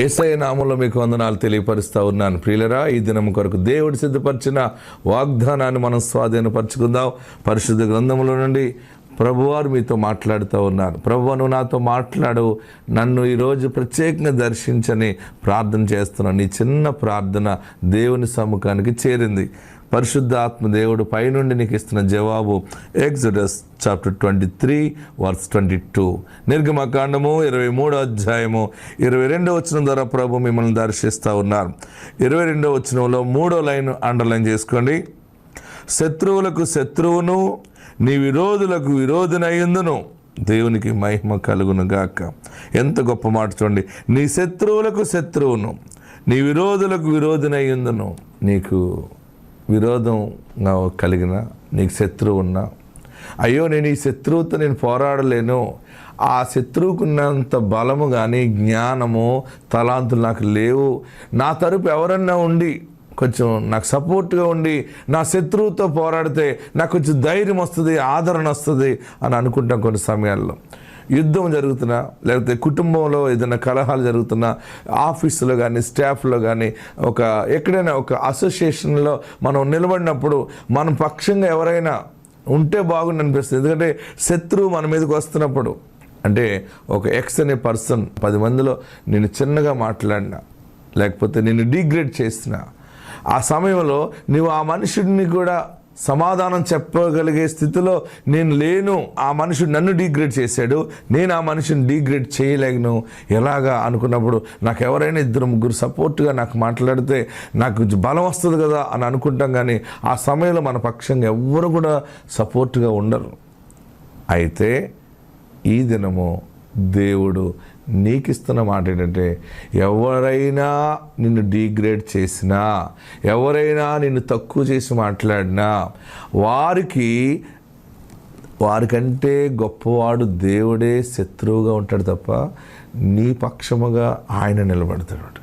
ఏసఐ నామంలో మీకు వందనాలు తెలియపరుస్తూ ఉన్నాను. ప్రియులరా ఈ దినం కొరకు దేవుడు సిద్ధపరిచిన వాగ్దానాన్ని మనం స్వాధీనపరచుకుందాం. పరిశుద్ధ గ్రంథముల నుండి ప్రభువారు మీతో మాట్లాడుతూ ఉన్నారు. ప్రభు నువ్వు నాతో మాట్లాడు. నన్ను ఈరోజు ప్రత్యేకంగా దర్శించని ప్రార్థన చేస్తున్నాను నీ చిన్న ప్రార్థన దేవుని సముఖానికి చేరింది. పరిశుద్ధ ఆత్మ దేవుడు పైనుండి నీకు ఇస్తున్న జవాబు Exodus chapter twenty three verse twenty two నిర్గమకాండము ఇరవై మూడో అధ్యాయము ఇరవై రెండో వచనం ద్వారా ప్రభు మిమ్మల్ని దర్శిస్తూ ఉన్నారు. ఇరవై రెండో వచనంలో మూడో లైన్ అండర్లైన్ చేసుకోండి. శత్రువులకు శత్రువును నీ విరోధులకు విరోధునయ్యుందును దేవునికి మహిమ కలుగును గాక. ఎంత గొప్ప మాట చూడండి. నీ శత్రువులకు శత్రువును నీ విరోధులకు విరోధునయ్యుందును నీకు విరోధంగా కలిగిన నీకు శత్రువు ఉన్నా అయ్యో నేను ఈ శత్రువుతో నేను పోరాడలేను. ఆ శత్రువుకున్నంత బలము కానీ జ్ఞానము తలాంతులు నాకు లేవు. నా తరపు ఎవరన్నా ఉండి కొంచెం నాకు సపోర్ట్గా ఉండి నా శత్రువుతో పోరాడితే నాకు కొంచెం ధైర్యం వస్తుంది ఆదరణ వస్తుంది అని అనుకుంటాం కొన్ని సమయాల్లో. యుద్ధం జరుగుతున్నా లేకపోతే కుటుంబంలో ఏదైనా కలహాలు జరుగుతున్నా ఆఫీసులో కానీ స్టాఫ్లో కానీ ఒక ఎక్కడైనా ఒక అసోసియేషన్లో మనం నిలబడినప్పుడు మన పక్షంగా ఎవరైనా ఉంటే బాగుండి అనిపిస్తుంది. ఎందుకంటే శత్రువు మన మీదకి వస్తున్నప్పుడు. అంటే ఒక ఎక్స్ అనే పర్సన్ పది మందిలో నేను చిన్నగా మాట్లాడినా లేకపోతే నేను డిగ్రేడ్ చేస్తున్నా ఆ సమయంలో నువ్వు ఆ మనుషుడిని కూడా సమాధానం చెప్పగలిగే స్థితిలో నేను లేను. ఆ మనుషుడు నన్ను డిగ్రేడ్ చేశాడు. నేను ఆ మనిషిని డిగ్రేడ్ చేయలేను. ఎలాగా అనుకున్నప్పుడు నాకు ఎవరైనా ఇద్దరు ముగ్గురు సపోర్ట్గా నాకు మాట్లాడితే నాకు బలం వస్తుంది కదా అని అనుకుంటాం కానీ ఆ సమయంలో మన పక్షంగా ఎవ్వరు కూడా సపోర్ట్గా ఉండరు. అయితే ఈ దినము దేవుడు నీకు ఇస్తున్న మాట ఏంటంటే ఎవరైనా నిన్ను డీగ్రేడ్ చేసినా ఎవరైనా నిన్ను తక్కువ చేసి మాట్లాడినా వారికి వారికంటే గొప్పవాడు దేవుడే శత్రువుగా ఉంటాడు తప్ప నీ పక్షముగా ఆయన నిలబడతాడు.